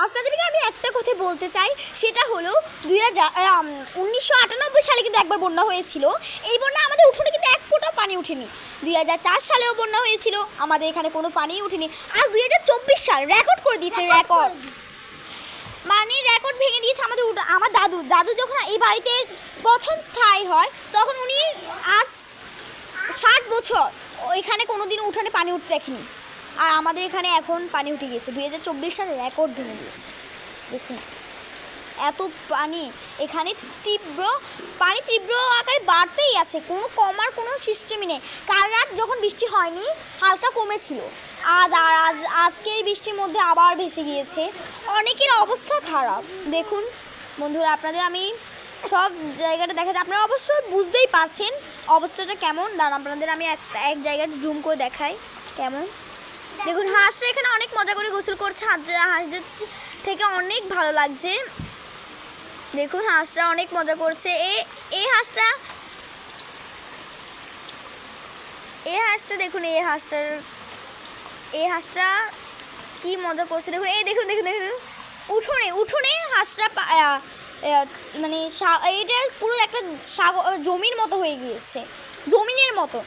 আপনাদেরকে আমি একটা কথা বলতে চাই। সেটা হলো দুই হাজার উনিশশো আটানব্বই সালে কিন্তু একবার বন্যা হয়েছিল। এই বন্যা আমাদের উঠোনে কিন্তু এক ফোঁটা পানি উঠেনি। দুই হাজার চার সালেও বন্যা হয়েছিল আমাদের এখানে কোনো পানিই উঠেনি। আজ দুই হাজার চব্বিশ সাল রেকর্ড করে দিয়েছে রেকর্ড মানে রেকর্ড ভেঙে দিয়েছে আমাদের উঠো- আমার দাদু। দাদু যখন এই বাড়িতে প্রথম স্থায়ী হয় তখন উনি আজ ষাট বছর এখানে কোনো দিন উঠানে পানি উঠতে দেখেনি। আর আমাদের এখানে এখন পানি উঠে গিয়েছে। দুই হাজার চব্বিশ সালে রেকর্ড ভেঙে দিয়েছে দেখুন, এত পানি, এখানে তীব্র, পানি তীব্র আকারে বাড়তেই আছে। কোনো কমার কোনো সিস্টেমই নেই। কাল রাত যখন বৃষ্টি হয়নি, হালকা কমেছিল। আজ আর আজ, আজকের বৃষ্টির মধ্যে আবার ভেসে গিয়েছে। অনেকের অবস্থা খারাপ। দেখুন, বন্ধুরা, আপনাদের আমি সব জায়গাটা দেখা যায় আপনারা অবশ্যই বুঝতেই পারছেন অবস্থাটা কেমন। দাঁড়ান, আপনাদের আমি এক এক জায়গায় জুম করে দেখাই কেমন। দেখুন হাঁসরা এখানে অনেক মজা করে গোসল করছে। হাঁস- হাঁসদের থেকে অনেক ভালো লাগছে। দেখুন, হাঁসটা অনেক মজা করছে। এ এই হাঁসটা এই হাঁসটা দেখুন এই হাঁসটার এই হাঁসটা কি মজা করছে। দেখুন, এই দেখুন দেখুন দেখুন উঠোনে উঠোনে হাঁসটা মানে এইটা পুরো একটা জমির মতো হয়ে গিয়েছে। জমিনের মতো।